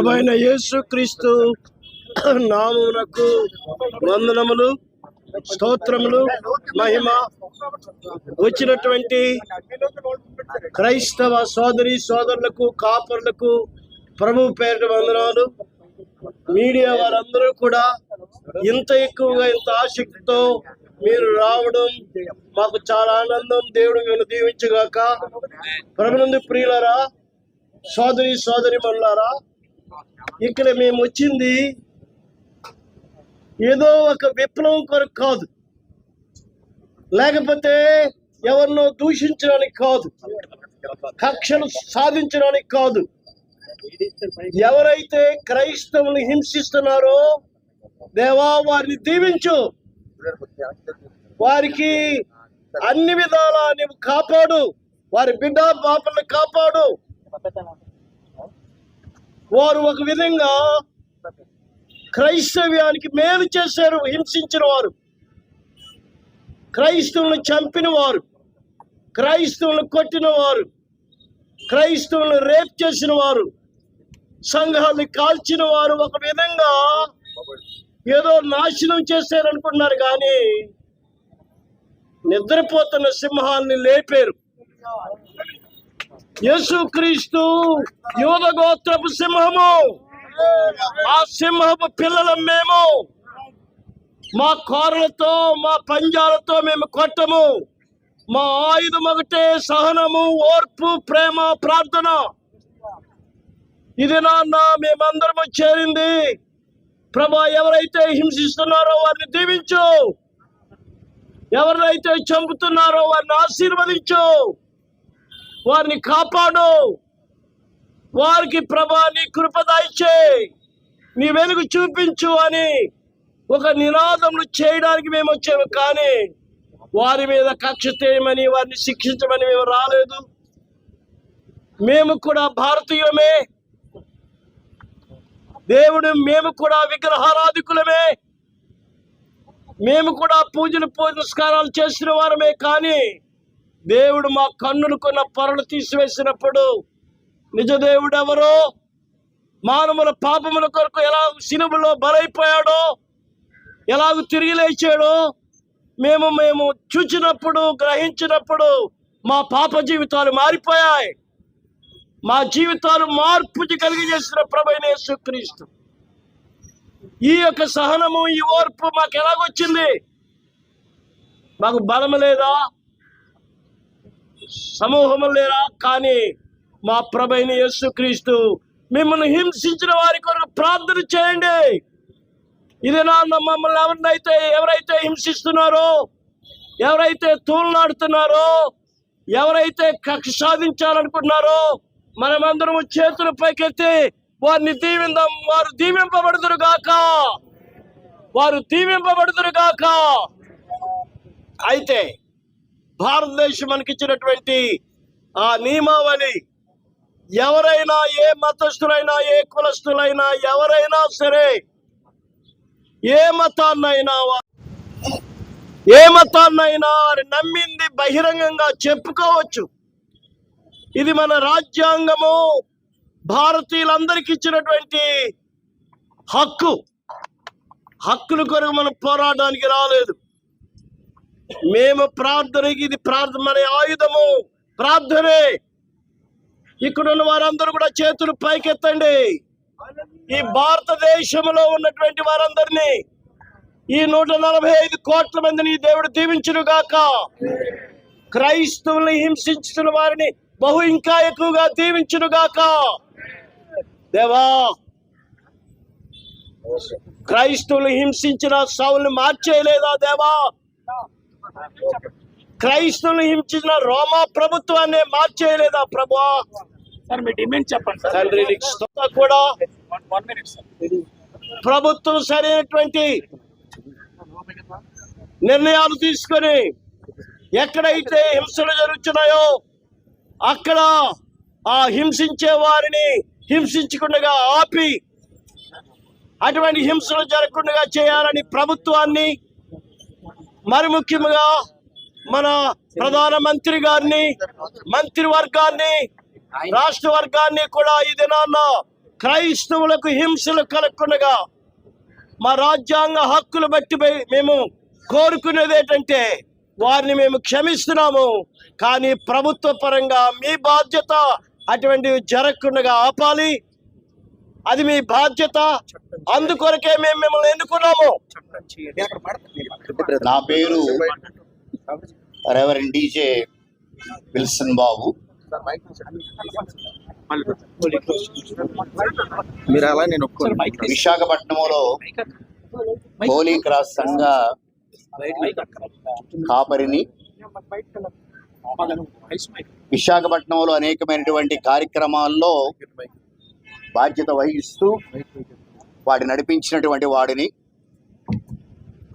ప్రభైన యేసు క్రీస్తు నామునకు వందనములు స్తోత్రములు మహిమ వచ్చినటువంటి క్రైస్తవ సోదరి సోదరులకు కాపరులకు ప్రభు పేరు వందనాలు. మీడియా వారందరూ కూడా ఇంత ఎక్కువగా ఇంత ఆసక్తితో మీరు రావడం మాకు చాలా ఆనందం. దేవుడు మేము దీవించుగాక. ప్రభునందు ప్రియులరా సోదరి సోదరి మనులారా ఇక్కడ మేము వచ్చింది ఏదో ఒక విప్లవం కొరకు కాదు. లేకపోతే ఎవరినో దూషించడానికి కాదు. కక్షలు సాధించడానికి కాదు. ఎవరైతే క్రైస్తవుని హింసిస్తున్నారో దేవా వారిని దీవించు. వారికి అన్ని విధాలా నీవు కాపాడు. వారి బిడ్డ పాపలను కాపాడు. వారు ఒక విధంగా క్రైస్తవ్యానికి మేలు చేశారు హింసించిన వారు. క్రైస్తవులను చంపిన వారు క్రైస్తవులను కొట్టిన వారు క్రైస్తవులను రేప్ చేసిన వారు సంఘాన్ని కాల్చిన వారు ఒక విధంగా ఏదో నాశనం చేశారనుకుంటున్నారు కానీ నిద్రపోతున్న సింహాన్ని లేపారు. యేసుక్రీస్తు యోధ గోత్రపు సింహము. ఆ సింహపు పిల్లలం మేము. మా కారులతో మా పంజాలతో మేము కొట్టము. మా ఆయుధం ఒకటే సహనము ఓర్పు ప్రేమ ప్రార్థన. ఇది నాన్న మేమందరము చేరింది. ప్రభా ఎవరైతే హింసిస్తున్నారో వారిని దీవించు. ఎవరైతే చంపుతున్నారో వారిని ఆశీర్వదించు. వారిని కాపాడు. వారికి ప్రభా నీ కృపదాయిచే నీ వెలుగు చూపించు అని ఒక నినాదములు చేయడానికి మేము వచ్చాము. కానీ వారి మీద కక్ష చేయమని వారిని శిక్షించమని మేము రాలేదు. మేము కూడా భారతీయులమే. దేవుడు మేము కూడా విగ్రహారాధికులమే. మేము కూడా పూజలు పురస్కారాలు చేసిన వారమే. కానీ దేవుడు మా కన్నులకున్న పొరలు తీసివేసినప్పుడు నిజదేవుడు ఎవరో? మానవుల పాపముల కొరకు ఎలా సినిమలో బలైపోయాడో ఎలాగ తిరిగి లేచాడో మేము మేము చూచినప్పుడు గ్రహించినప్పుడు మా పాప జీవితాలు మారిపోయాయి. మా జీవితాలు మార్పు కలిగి చేసిన క్రీస్తు ఈ యొక్క సహనము ఈ ఓర్పు మాకు ఎలాగొచ్చింది? మాకు బలము లేదా? సమూహము లేరా? కానీ మా ప్రభైన యేసుక్రీస్తు మిమ్మల్ని హింసించిన వారి కొరకు ప్రార్థన చేయండి. ఇది నా మమ్మల్ని ఎవరినైతే ఎవరైతే హింసిస్తున్నారో ఎవరైతే తూలనాడుతున్నారో ఎవరైతే కక్ష సాధించాలనుకుంటున్నారో మనమందరము చేతులు పైకెత్తి వారిని దీవిందాం వారు దీవింపబడుతురు గాక. వారు దీవింపబడుతురు గాక. అయితే భారతదేశం మనకిచ్చినటువంటి ఆ నియమావళి. ఎవరైనా ఏ మతస్థులైనా ఏ కులస్థులైనా ఎవరైనా సరే ఏ మతాన్నైనా ఏ మతాన్నైనా వారు నమ్మింది బహిరంగంగా చెప్పుకోవచ్చు. ఇది మన రాజ్యాంగము భారతీయులందరికీ ఇచ్చినటువంటి హక్కు. హక్కుల కొరకు మనం పోరాడడానికి రాలేదు. మేము ప్రార్థనకి ఇది ప్రార్థన మన ఆయుధము. ప్రార్థనే. ఇక్కడ ఉన్న వారందరూ కూడా చేతులు పైకెత్తండి. ఈ భారతదేశంలో ఉన్నటువంటి వారందరినీ ఈ నూట నలభై ఐదు కోట్ల మందిని దేవుడు దీవించును గాక. క్రైస్తవుల్ని హింసించిన వారిని బహు ఇంకా ఎక్కువగా దీవించును గాక. దేవా క్రైస్తవులు హింసించిన సౌల్ని మార్చేయలేదా దేవా? క్రైస్తవులు హింసించిన రోమా ప్రభుత్వాన్ని మార్చేయలేదా ప్రభా? సార్ మీ డిమాండ్ చెప్పండి సార్. తండ్రి కూడా. ప్రభుత్వం సరైనటువంటి నిర్ణయాలు తీసుకొని ఎక్కడైతే హింసలు జరుగుతున్నాయో అక్కడ ఆ హింసించే వారిని హింసించకుండా ఆపి అటువంటి హింసలు జరగకుండా చేయాలని ప్రభుత్వాన్ని మరి ముఖ్యంగా మన ప్రధాన మంత్రి గారిని మంత్రి వర్గాన్ని రాష్ట్ర వర్గాన్ని కూడా ఈ దినాన్న క్రైస్తవులకు హింసలు కలగకుండా మా రాజ్యాంగ హక్కులు బట్టి మేము కోరుకునేది ఏంటంటే వారిని మేము క్షమిస్తున్నాము. కానీ ప్రభుత్వ పరంగా మీ బాధ్యత అటువంటివి జరగకుండా ఆపాలి. అది మీ బాధ్యత. అందుకొరకే మేము మిమ్మల్ని ఎన్నుకున్నాము. నా పేరు రెవరెండ్ డీజే విల్సన్ బాబు. మీరు అలా నేను విశాఖపట్నంలో హోలీ క్రాస్ సంఘ కాపరిని విశాఖపట్నంలో అనేకమైనటువంటి కార్యక్రమాల్లో బాధ్యత వహిస్తూ వాడి నడిపించినటువంటి వాడిని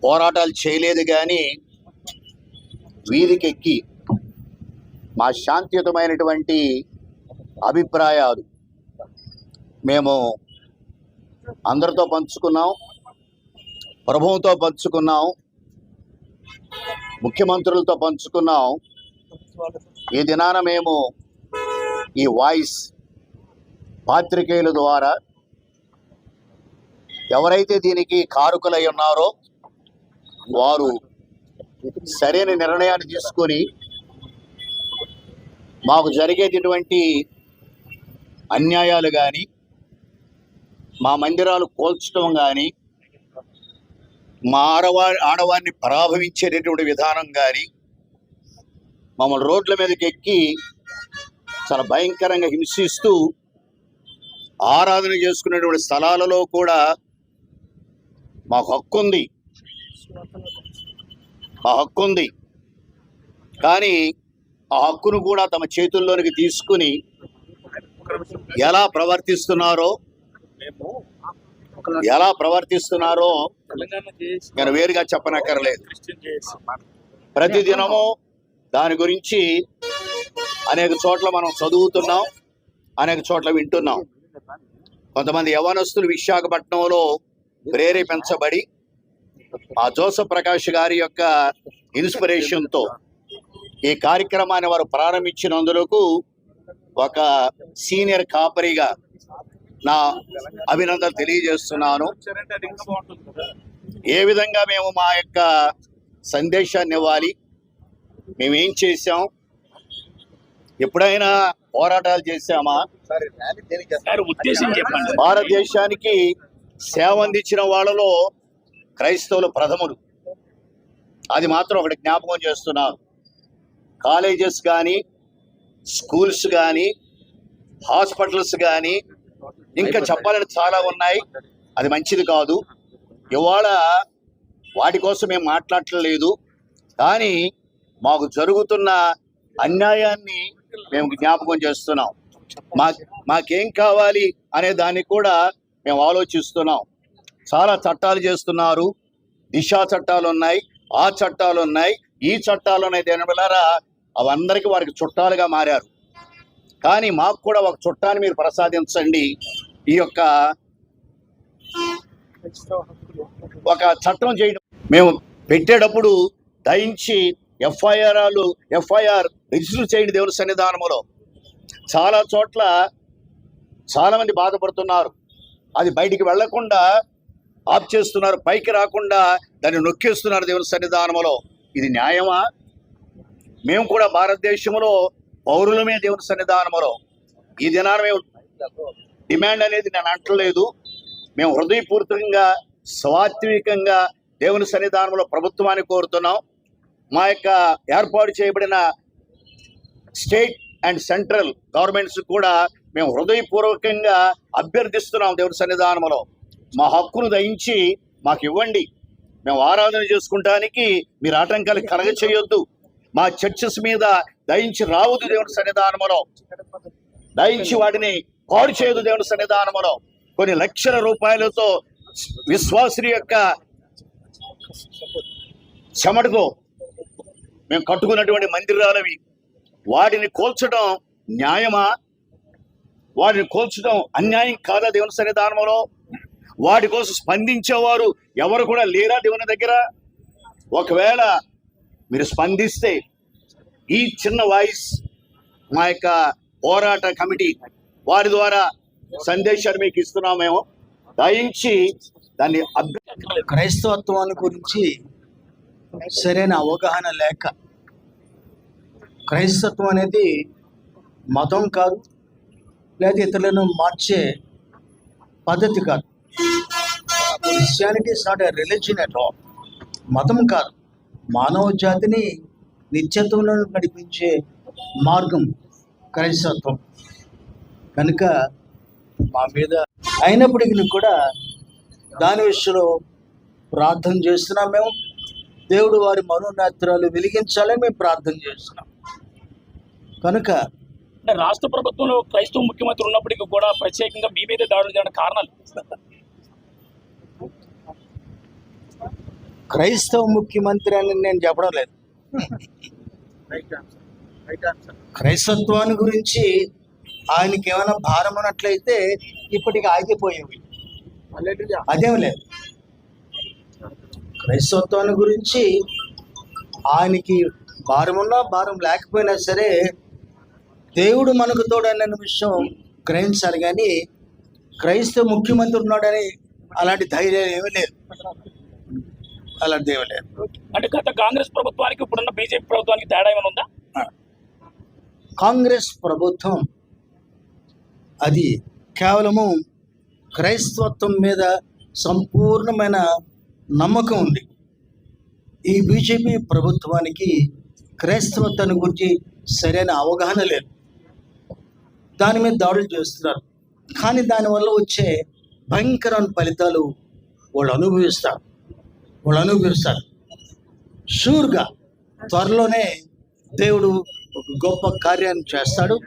పోరాటాలు చేయలేదు కానీ వీధికెక్కి మా శాంతియుతమైనటువంటి అభిప్రాయాలు మేము అందరితో పంచుకున్నాం ప్రభువుతో పంచుకున్నాం ముఖ్యమంత్రులతో పంచుకున్నాం. ఈ దినాన మేము ఈ వాయిస్ పాత్రికేయుల ద్వారా ఎవరైతే దీనికి కారుకులై ఉన్నారో వారు సరైన నిర్ణయాన్ని తీసుకొని మాకు జరిగేటటువంటి అన్యాయాలు కానీ మా మందిరాలు కోల్చడం కానీ మా ఆడవా ఆడవారిని పరాభవించేటటువంటి విధానం కానీ మమ్మల్ని రోడ్ల మీదకి ఎక్కి చాలా భయంకరంగా హింసిస్తూ ఆరాధన చేసుకునేటువంటి స్థలాలలో కూడా మాకు హక్కు ఉంది ఆ హక్కు ఉంది కానీ ఆ హక్కును కూడా తమ చేతుల్లోనికి తీసుకుని ఎలా ప్రవర్తిస్తున్నారో ఎలా ప్రవర్తిస్తున్నారో నేను వేరుగా చెప్పనక్కర్లేదు. ప్రతి దినము ప్రతిదినము దాని గురించి అనేక చోట్ల మనం చదువుతున్నాం అనేక చోట్ల వింటున్నాం. కొంతమంది యవనస్తులు విశాఖపట్నంలో ప్రేరేపించబడి ఆ జోసఫ్ ప్రకాష్ గారి యొక్క ఇన్స్పిరేషన్తో ఈ కార్యక్రమాన్ని వారు ప్రారంభించినందుకు ఒక సీనియర్ కాపరిగా నా అభినందనలు తెలియజేస్తున్నాను. ఏ విధంగా మేము మా యొక్క సందేశాన్ని ఇవ్వాలి మేము ఏం చేసాం ఎప్పుడైనా పోరాటాలు చేశామా? సార్ ఉద్దేశం చెప్పండి. భారతదేశానికి సేవ అందించిన వాళ్ళలో క్రైస్తవులు ప్రథములు. అది మాత్రం ఒకటి జ్ఞాపకం చేస్తున్నాను కాలేజెస్ కానీ స్కూల్స్ కానీ హాస్పిటల్స్ కానీ ఇంకా చెప్పాలని చాలా ఉన్నాయి. అది మంచిది కాదు. ఇవాళ వాటి కోసం మేము మాట్లాడట్లేదు. కానీ మాకు జరుగుతున్న అన్యాయాన్ని మేము జ్ఞాపకం చేస్తున్నాం. మా మాకేం కావాలి అనే దాన్ని కూడా మేము ఆలోచిస్తున్నాం. చాలా చట్టాలు చేస్తున్నారు. దిశా చట్టాలు ఉన్నాయి ఆ చట్టాలు ఉన్నాయి ఈ చట్టాలు ఉన్నాయి దేని వల్ల అవందరికీ వారికి చుట్టాలుగా మారారు. కానీ మాకు కూడా ఒక చుట్టాన్ని మీరు ప్రసాదించండి. ఈ యొక్క ఒక చట్టం చేయడం. మేము పెట్టేటప్పుడు దయించి ఎఫ్ఐఆర్లు ఎఫ్ఐఆర్ రిజిస్టర్ చేయండి దేవుని సన్నిధానములో. చాలా చోట్ల చాలామంది బాధపడుతున్నారు. అది బయటికి వెళ్ళకుండా ఆఫ్ చేస్తున్నారు పైకి రాకుండా దాన్ని నొక్కేస్తున్నారు దేవుని సన్నిధానములో. ఇది న్యాయమా? మేము కూడా భారతదేశంలో పౌరులమే దేవుని సన్నిధానములో. ఈ దినాన మేము డిమాండ్ అనేది నేను అంటలేదు. మేము హృదయపూర్వకంగా స్వాత్వికంగా దేవుని సన్నిధానంలో ప్రభుత్వాన్ని కోరుతున్నాం. మా యొక్క ఏర్పాటు చేయబడిన స్టేట్ అండ్ సెంట్రల్ గవర్నమెంట్స్ కూడా మేము హృదయపూర్వకంగా అభ్యర్థిస్తున్నాం దేవుడి సన్నిధానంలో. మా హక్కును దయించి మాకు ఇవ్వండి. మేము ఆరాధన చేసుకుంటానికి మీరు ఆటంకాలు కలగ చేయొద్దు మా చర్చెస్ మీద దయించి రావద్దు దేవుని సన్నిధానములో దయించి వాటిని పాడు చేయదు దేవుని సన్నిధానములో కొన్ని లక్షల రూపాయలతో విశ్వాసుని యొక్క చెమటతో మేము కట్టుకున్నటువంటి మందిరాలవి వాటిని కోల్చడం న్యాయమా? వాటిని కోల్చడం అన్యాయం కాదా దేవుని సన్నిధానంలో? వాటి కోసం స్పందించేవారు ఎవరు కూడా లేరా దేవుని దగ్గర? ఒకవేళ మీరు స్పందిస్తే ఈ చిన్న వాయిస్ మా యొక్క పోరాట కమిటీ వారి ద్వారా సందేశాన్ని మీకు ఇస్తున్నాం మేము. దయించి దాన్ని అభ్య క్రైస్తవత్వాన్ని గురించి సరైన అవగాహన లేక క్రైస్తత్వం అనేది మతం కాదు లేదా ఇతరులను మార్చే పద్ధతి కాదు. Christianity is not a religion at all మతం కాదు. మానవ జాతిని నిత్యత్వంలో నడిపించే మార్గం క్రైస్తత్వం. కనుక మా మీద అయినప్పటికీ కూడా దాని విషయంలో ప్రార్థన చేస్తున్నాం మేము. దేవుడు వారి మనోనేత్రాలు వెలిగించాలని మేము ప్రార్థన చేస్తున్నాం. కనుక అంటే రాష్ట్ర ప్రభుత్వంలో క్రైస్తవ ముఖ్యమంత్రి ఉన్నప్పటికీ కూడా ప్రత్యేకంగా మీ మీద దాడులు చేయడానికి కారణాలు? క్రైస్తవ ముఖ్యమంత్రి అని నేను చెప్పడం లేదు. క్రైస్తత్వాన్ని గురించి ఆయనకి ఏమైనా భారం అన్నట్లయితే ఇప్పటికి ఆగిపోయేవి. అదేం లేదు. క్రైస్తవత్వాన్ని గురించి ఆయనకి భారం ఉన్నా భారం లేకపోయినా సరే దేవుడు మనకు తోడన్న విషయం గ్రహించాలి కానీ క్రైస్తవ ముఖ్యమంత్రి ఉన్నాడని అలాంటి ధైర్యం ఏమీ లేదు. అలాంటిది ఏమీ లేదు. అంటే గత కాంగ్రెస్ ప్రభుత్వానికి ఇప్పుడున్న బీజేపీ ప్రభుత్వానికి తేడా ఏమైనా ఉందా? కాంగ్రెస్ ప్రభుత్వం అది కేవలము క్రైస్తవత్వం మీద సంపూర్ణమైన నమ్మకం ఉంది. ఈ బీజేపీ ప్రభుత్వానికి క్రైస్తవత్వాన్ని గురించి సరైన అవగాహన లేదు. దాని మీద దాడులు చేస్తున్నారు. కానీ దానివల్ల వచ్చే భయంకరమైన ఫలితాలు వాళ్ళు అనుభవిస్తారు. వాళ్ళు అనుభవిస్తారు. షూర్గా త్వరలోనే దేవుడు గొప్ప కార్యాన్ని చేస్తాడు.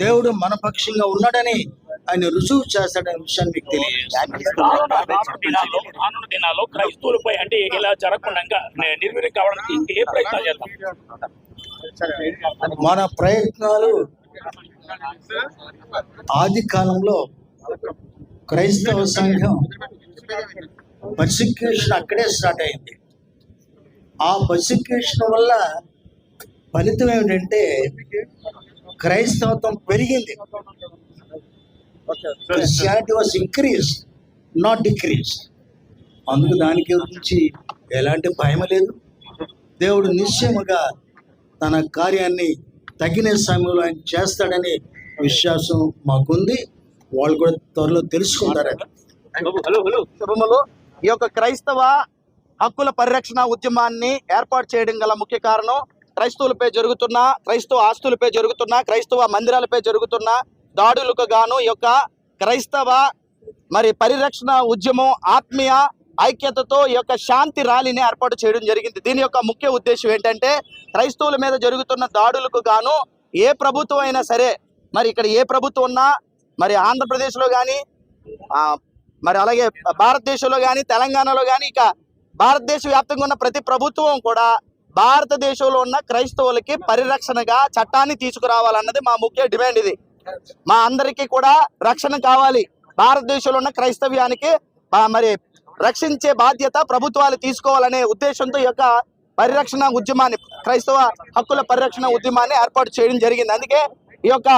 దేవుడు మన పక్షంగా ఉన్నాడని ఆయన రుజువు చేస్తాడనే విషయాన్ని మీకు తెలియజేస్తాను దినాల్లో క్రైస్తవులపై అంటే ఇలా జరగకుండా నిర్వీర్యం కావడానికి ఏ ప్రయత్నాలు చేద్దాం? మన ప్రయత్నాలు ఆది కాలంలో క్రైస్తవ సంఘం పర్సిక్యూషన్ అక్కడే స్టార్ట్ అయింది. ఆ పర్సిక్యూషన్ వల్ల ఫలితం ఏమిటంటే క్రైస్తవత్వం పెరిగింది. Christianity was increase not decrease అందుకు దానికి గురించి ఎలాంటి భయం లేదు. దేవుడు నిశ్చయముగా తన కార్యాన్ని తగిన సమయంలో ఆయన చేస్తాడని విశ్వాసం మాకుంది. వాళ్ళు కూడా త్వరలో తెలుసుకుంటారని. కుటుంబంలో ఈ యొక్క క్రైస్తవ హక్కుల పరిరక్షణ ఉద్యమాన్ని ఏర్పాటు చేయడం గల ముఖ్య కారణం క్రైస్తవులపై జరుగుతున్న క్రైస్తవ ఆస్తులపై జరుగుతున్న క్రైస్తవ మందిరాలపై జరుగుతున్న దాడులకు గాను ఈ యొక్క క్రైస్తవ మరి పరిరక్షణ ఉద్యమం ఆత్మీయ ఐక్యతతో ఈ యొక్క శాంతి ర్యాలీని ఏర్పాటు చేయడం జరిగింది. దీని యొక్క ముఖ్య ఉద్దేశం ఏంటంటే క్రైస్తవుల మీద జరుగుతున్న దాడులకు గాను ఏ ప్రభుత్వం అయినా సరే మరి ఇక్కడ ఏ ప్రభుత్వం ఉన్నా మరి ఆంధ్రప్రదేశ్లో కానీ మరి అలాగే భారతదేశంలో కానీ తెలంగాణలో కానీ ఇక భారతదేశ వ్యాప్తంగా ఉన్న ప్రతి ప్రభుత్వం కూడా భారతదేశంలో ఉన్న క్రైస్తవులకి పరిరక్షణగా చట్టాన్ని తీసుకురావాలన్నది మా ముఖ్య డిమాండ్ ఇది. మా అందరికీ కూడా రక్షణ కావాలి. భారతదేశంలో ఉన్న క్రైస్తవ్యానికి మరి రక్షించే బాధ్యత ప్రభుత్వాలు తీసుకోవాలనే ఉద్దేశంతో ఈ యొక్క పరిరక్షణ ఉద్యమాన్ని క్రైస్తవ హక్కుల పరిరక్షణ ఉద్యమాన్ని ఏర్పాటు చేయడం జరిగింది. అందుకే ఈ యొక్క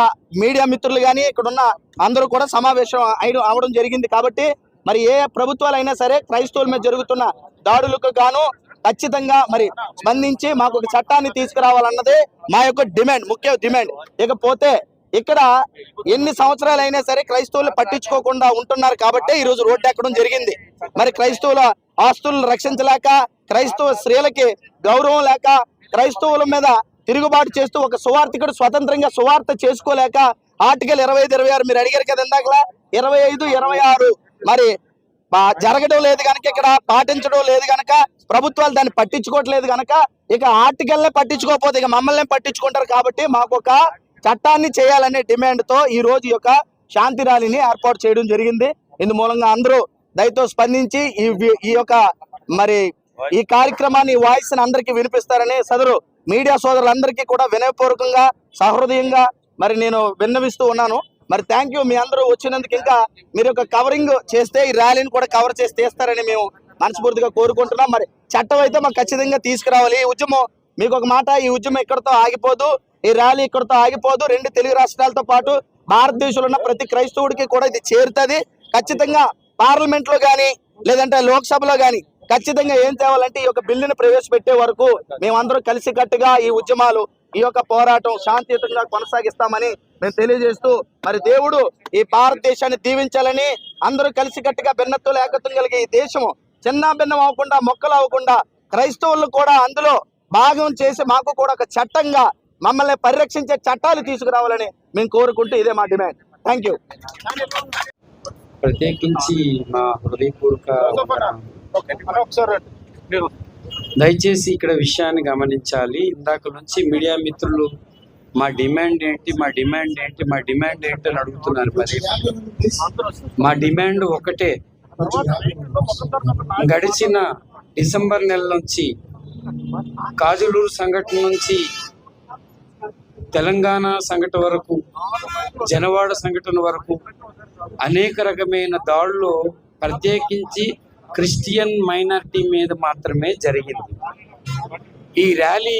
మీడియా మిత్రులు కానీ ఇక్కడ ఉన్న అందరూ కూడా సమావేశం అయిన అవడం జరిగింది. కాబట్టి మరి ఏ ప్రభుత్వాలు అయినా సరే క్రైస్తవుల మీద జరుగుతున్న దాడులకు గాను ఖచ్చితంగా మరి స్పందించి మాకు ఒక చట్టాన్ని తీసుకురావాలన్నదే మా యొక్క డిమాండ్ ముఖ్య డిమాండ్. ఇకపోతే ఇక్కడ ఎన్ని సంవత్సరాలు అయినా సరే క్రైస్తవులు పట్టించుకోకుండా ఉంటున్నారు కాబట్టి ఈ రోజు రోడ్డు ఎక్కడం జరిగింది. మరి క్రైస్తవుల ఆస్తులను రక్షించలేక క్రైస్తవ స్త్రీలకి గౌరవం లేక క్రైస్తవుల మీద తిరుగుబాటు చేస్తూ ఒక సువార్థికుడు స్వతంత్రంగా సువార్త చేసుకోలేక ఆర్టికల్ ఇరవై ఐదు ఇరవై ఆరు మీరు అడిగారు కదా ఇందాకలా? ఇరవై ఐదు ఇరవై ఆరు. మరి జరగడం లేదు కనుక ఇక్కడ పాటించడం లేదు కనుక ప్రభుత్వాలు దాన్ని పట్టించుకోవట్లేదు కనుక ఇక ఆర్టికల్నే పట్టించుకోకపోతే ఇక మమ్మల్ని పట్టించుకుంటారు కాబట్టి మాకు ఒక చట్టాన్ని చేయాలనే డిమాండ్తో ఈ రోజు యొక్క శాంతి ర్యాలీని ఏర్పాటు చేయడం జరిగింది. ఇందు మూలంగా అందరూ దయతో స్పందించి ఈ ఈ యొక్క మరి ఈ కార్యక్రమాన్ని వాయిస్ అందరికీ వినిపిస్తారని సదరు మీడియా సోదరులందరికీ కూడా వినయపూర్వకంగా సహృదయంగా మరి నేను విన్నవిస్తూ ఉన్నాను. మరి థ్యాంక్ యూ మీ అందరూ వచ్చినందుకు ఇంకా మీరు ఒక కవరింగ్ చేస్తే ఈ ర్యాలీని కూడా కవర్ చేసి తీస్తారని మేము మనస్ఫూర్తిగా కోరుకుంటున్నాం. మరి చట్టం అయితే మాకు ఖచ్చితంగా తీసుకురావాలి. ఈ ఉద్యమం మీకు ఒక మాట ఈ ఉద్యమం ఇక్కడతో ఆగిపోదు. ఈ ర్యాలీ ఇక్కడతో ఆగిపోదు. రెండు తెలుగు రాష్ట్రాలతో పాటు భారతదేశంలో ఉన్న ప్రతి క్రైస్తవుడికి కూడా ఇది చేరుతుంది. ఖచ్చితంగా పార్లమెంట్లో కానీ లేదంటే లోక్సభలో కానీ ఖచ్చితంగా ఏం తేవాలంటే ఈ యొక్క బిల్లుని ప్రవేశపెట్టే వరకు మేమందరం కలిసికట్టుగా ఈ ఉద్యమాలు ఈ యొక్క పోరాటం శాంతియుతంగా కొనసాగిస్తామని మేము తెలియజేస్తూ మరి దేవుడు ఈ భారతదేశాన్ని దీవించాలని అందరూ కలిసికట్టుగా భిన్నత్వం ఏకత్వం కలిగే ఈ దేశం చిన్న భిన్నం అవ్వకుండా మొక్కలు అవ్వకుండా క్రైస్తవులు కూడా అందులో భాగం చేసి మాకు కూడా ఒక చట్టంగా మమ్మల్ని పరిరక్షించే చట్టాలు తీసుకురావాలని మేము కోరుకుంటూ ఇదే మా డిమాండ్. థ్యాంక్ యూ ప్రత్యేకించి మా హృదయపూర్వక దయచేసి ఇక్కడ విషయాన్ని గమనించాలి. ఇందాక నుంచి మీడియా మిత్రులు మా డిమాండ్ ఏంటి మా డిమాండ్ ఏంటి మా డిమాండ్ ఏంటి అని అడుగుతున్నారు మరి. మా డిమాండ్ ఒకటే. గడిచిన డిసెంబర్ నెల నుంచి కాజులూరు సంఘటన నుంచి తెలంగాణ సంఘటన వరకు జనవాడ సంఘటన వరకు అనేక రకమైన దాడులు ప్రత్యేకించి క్రిస్టియన్ మైనారిటీ మీద మాత్రమే జరిగింది. ఈ ర్యాలీ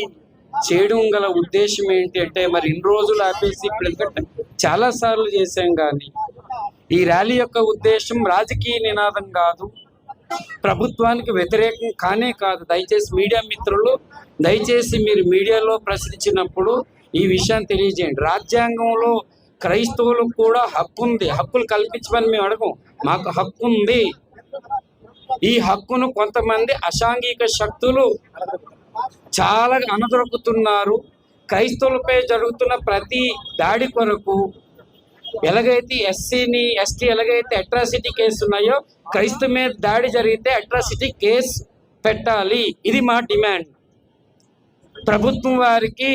చేయడం గల ఉద్దేశం ఏంటి అంటే మరి ఇన్ని రోజులు ఆపేసి ఇప్పుడు ఎందుకంటే చాలా సార్లు చేశాం కానీ ఈ ర్యాలీ యొక్క ఉద్దేశం రాజకీయ నినాదం కాదు ప్రభుత్వానికి వ్యతిరేకం కానే కాదు. దయచేసి మీడియా మిత్రులు దయచేసి మీరు మీడియాలో ప్రశ్నించినప్పుడు ఈ విషయాన్ని తెలియజేయండి. రాజ్యాంగంలో క్రైస్తవులకు కూడా హక్కు ఉంది హక్కులు కల్పించమని మేము అడగం. మాకు హక్కు ఉంది ఈ హక్కును కొంతమంది అసాంఘిక శక్తులు చాలా అనదొరుకుతున్నారు. క్రైస్తవులపై జరుగుతున్న ప్రతి దాడి కొరకు ఎలాగైతే ఎస్సీని ఎస్టీ ఎలాగైతే అట్రాసిటీ కేసు ఉన్నాయో క్రైస్తవ మీద దాడి జరిగితే అట్రాసిటీ కేసు పెట్టాలి. ఇది మా డిమాండ్. ప్రభుత్వం వారికి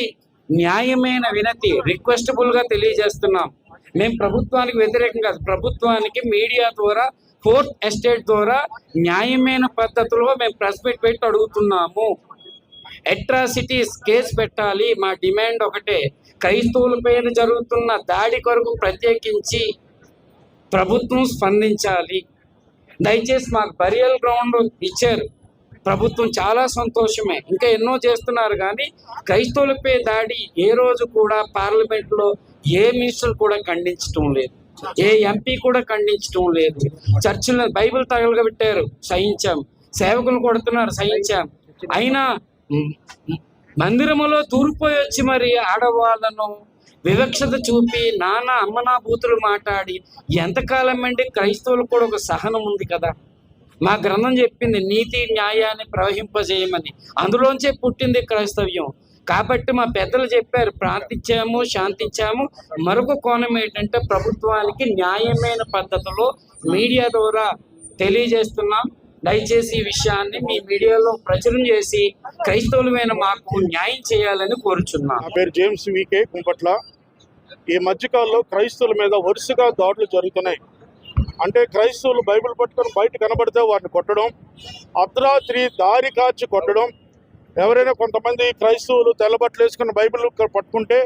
న్యాయమైన వినతి రిక్వెస్టబుల్గా తెలియజేస్తున్నాం. మేము ప్రభుత్వానికి వ్యతిరేకం కాదు. ప్రభుత్వానికి మీడియా ద్వారా ఫోర్త్ ఎస్టేట్ ద్వారా న్యాయమైన పద్ధతిలో మేము ప్రెస్ మీట్ పెట్టి అడుగుతున్నాము. అట్రాసిటీస్ కేసు పెట్టాలి. మా డిమాండ్ ఒకటే. క్రైస్తవుల పైన జరుగుతున్న దాడి కొరకు ప్రత్యేకించి ప్రభుత్వం స్పందించాలి. దయచేసి మాకు బరియల్ గ్రౌండ్ ఇచ్చారు. ప్రభుత్వం చాలా సంతోషమే. ఇంకా ఎన్నో చేస్తున్నారు కానీ క్రైస్తవులపై దాడి ఏ రోజు కూడా పార్లమెంట్లో ఏ మినిస్టర్ కూడా ఖండించడం లేదు. ఏ ఎంపీ కూడా ఖండించడం లేదు. చర్చిలో బైబిల్ తగలగబెట్టారు సహించాం. సేవకులు కొడుతున్నారు. సహించాం. అయినా మందిరములో తూర్పోయి వచ్చి మరి ఆడవాళ్ళను వివక్షత చూపి నానా అమ్మనా బూతులు మాట్లాడి ఎంతకాలం అండి క్రైస్తవులకు కూడా ఒక సహనం ఉంది కదా. మా గ్రంథం చెప్పింది నీతి న్యాయాన్ని ప్రవహింపజేయమని. అందులోంచే పుట్టింది క్రైస్తవ్యం. కాబట్టి మా పెద్దలు చెప్పారు ప్రార్థించాము శాంతించాము. మరొక కోణం ఏంటంటే ప్రభుత్వానికి న్యాయమైన పద్ధతిలో మీడియా ద్వారా తెలియజేస్తున్నాం. దయచేసి ఈ విషయాన్ని మీ మీడియాలో ప్రచురం చేసి క్రైస్తవులమైన మాకు న్యాయం చేయాలని కోరుచున్నా. నా పేరు జేమ్స్ వికే కుంపట్ల. ఈ మధ్యకాలంలో క్రైస్తవుల మీద వరుసగా దాడులు జరుగుతున్నాయి. అంటే క్రైస్తవులు బైబిల్ పట్టుకొని బయట కనబడితే వాటిని కొట్టడం అర్ధరాత్రి దారి కాచి కొట్టడం. ఎవరైనా కొంతమంది క్రైస్తవులు తెల్లబట్టలు వేసుకుని బైబిల్ పట్టుకుంటే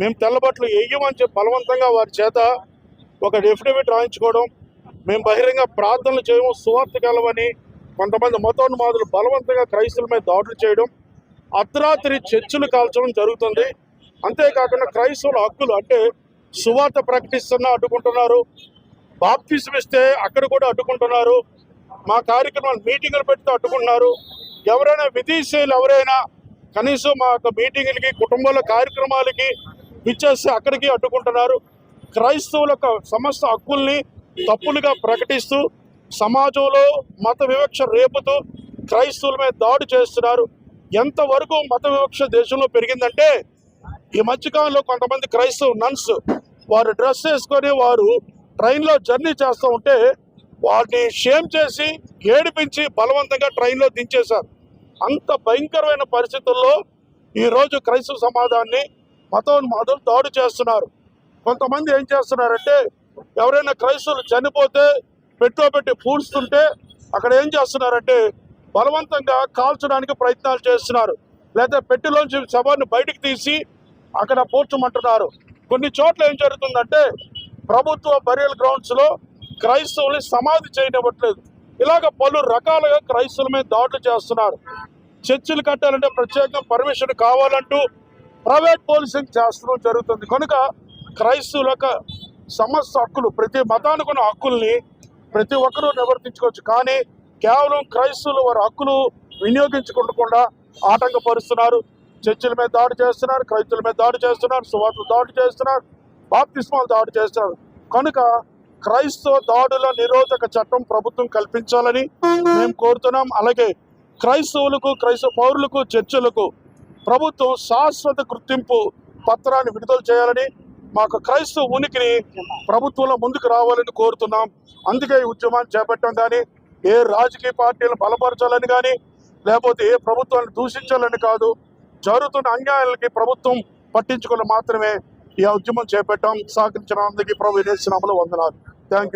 మేము తెల్లబట్టలు వేయమని చెప్పి బలవంతంగా వారి చేత ఒక డెఫిడేవిట్ రాయించుకోవడం. మేము బహిరంగ ప్రార్థనలు చేయము సువార్త కలవని కొంతమంది మతోన్మాదులు బలవంతంగా క్రైస్తువుల మీద దాడులు చేయడం. అర్ధరాత్రి చర్చలు కాల్చడం జరుగుతుంది. అంతేకాకుండా క్రైస్తవుల హక్కులు అంటే సువార్త ప్రకటిస్తున్నా అడ్డుకుంటున్నారు. బాప్తిజం ఇస్తే అక్కడ కూడా అడ్డుకుంటున్నారు. మా కార్యక్రమాలు మీటింగులు పెడితే అడ్డుకుంటున్నారు. ఎవరైనా విదేశీయులు ఎవరైనా కనీసం మా యొక్క మీటింగులకి కుటుంబాల కార్యక్రమాలకి విచ్చేసి అక్కడికి అడ్డుకుంటున్నారు. క్రైస్తవుల సమస్త హక్కుల్ని తప్పులుగా ప్రకటిస్తూ సమాజంలో మత వివక్ష రేపుతూ క్రైస్తవుల మీద దాడి చేస్తున్నారు. ఎంతవరకు మత వివక్ష దేశంలో పెరిగిందంటే ఈ మధ్యకాలంలో కొంతమంది క్రైస్తవ నన్స్ వారు డ్రెస్ వేసుకొని వారు ట్రైన్లో జర్నీ చేస్తూ ఉంటే వాటిని షేమ్ చేసి ఏడిపించి బలవంతంగా ట్రైన్లో దించేశారు. అంత భయంకరమైన పరిస్థితుల్లో ఈరోజు క్రైస్తవ సమాజాన్ని మతోన్మాదులు దాడి చేస్తున్నారు. కొంతమంది ఏం చేస్తున్నారంటే ఎవరైనా క్రైస్తవులు చనిపోతే పెట్టో పెట్టి పూడ్చుతుంటే అక్కడ ఏం చేస్తున్నారంటే బలవంతంగా కాల్చడానికి ప్రయత్నాలు చేస్తున్నారు. లేదా పెట్టిలోంచి శవాన్ని బయటకు తీసి అక్కడ పూడ్చమంటున్నారు కొన్ని చోట్ల ఏం జరుగుతుందంటే ప్రభుత్వ బరియల్ గ్రౌండ్స్లో క్రైస్తవుల్ని సమాధి చేయనివ్వట్లేదు. ఇలాగ పలు రకాలుగా క్రైస్తవుల మీద దాడులు చేస్తున్నారు. చర్చిలు కట్టాలంటే ప్రత్యేకంగా పర్మిషన్ కావాలంటూ ప్రైవేట్ పోలీసింగ్ చేస్తూ జరుగుతుంది. కనుక క్రైస్తవుల యొక్క సమస్త హక్కులు ప్రతి మతానికి ఉన్న హక్కుల్ని ప్రతి ఒక్కరూ నివర్తించుకోవచ్చు కానీ కేవలం క్రైస్తవులు వారి హక్కులు వినియోగించుకోకుండా ఆటంకపరుస్తున్నారు. చర్చిల మీద దాడి చేస్తున్నారు క్రైస్తవుల మీద దాడి చేస్తున్నారు సువార్తలు దాడి చేస్తున్నారు. బాప్తిస్మాలు దాడి చేస్తున్నారు కనుక క్రైస్తవ దాడుల నిరోధక చట్టం ప్రభుత్వం కల్పించాలని మేము కోరుతున్నాం. అలాగే క్రైస్తవులకు క్రైస్తవ పౌరులకు చర్చలకు ప్రభుత్వం శాశ్వత గుర్తింపు పత్రాన్ని విడుదల చేయాలని మాకు క్రైస్తవ ఉనికిని ప్రభుత్వంలో ముందుకు రావాలని కోరుతున్నాం. అందుకే ఈ ఉద్యమాన్ని చేపట్టడం కానీ ఏ రాజకీయ పార్టీలను బలపరచాలని కానీ లేకపోతే ఏ ప్రభుత్వాన్ని దూషించాలని కాదు. జరుగుతున్న అన్యాయాలకి ప్రభుత్వం పట్టించుకుని మాత్రమే ఈ ఉద్యమం చేపట్టాం. సహకరించిన అందరికీ ప్రభు విదేశనామలో వందనాలు. థ్యాంక్